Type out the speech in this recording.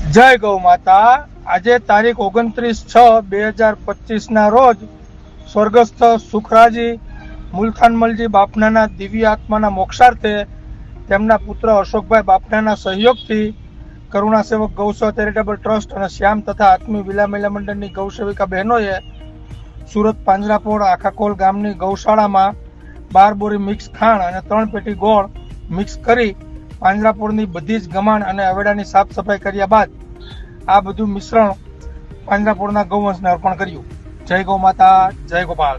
જય ગૌ માતા. આજે તારીખ ઓગણત્રીસ છ બે હજાર પચીસ ના રોજ સ્વર્ગસ્થ સુખરાજી મુલખાનમલજી બાપનાના દિવ્ય આત્માના મોક્ષાર્થે તેમના પુત્ર અશોકભાઈ બાપનાના સહયોગથી કરુણા સેવક ગૌસેવા ચેરિટેબલ ટ્રસ્ટ અને શ્યામ તથા આત્મી વિલા મહિલા મંડળની ગૌસેવિકા બહેનોએ સુરત પાંજરાપોળ આખાકોલ ગામની ગૌશાળામાં બાર બોરી મિક્સ ખાણ અને ત્રણ પેટી ગોળ મિક્સ કરી પાંજરાપોળની બધી જ ગમાણ અને અવેડાની સાફ સફાઈ કર્યા બાદ આ બધું મિશ્રણ પાંજરાપોળના ગૌવંશને અર્પણ કર્યું. જય ગૌ માતા, જય ગોપાલ.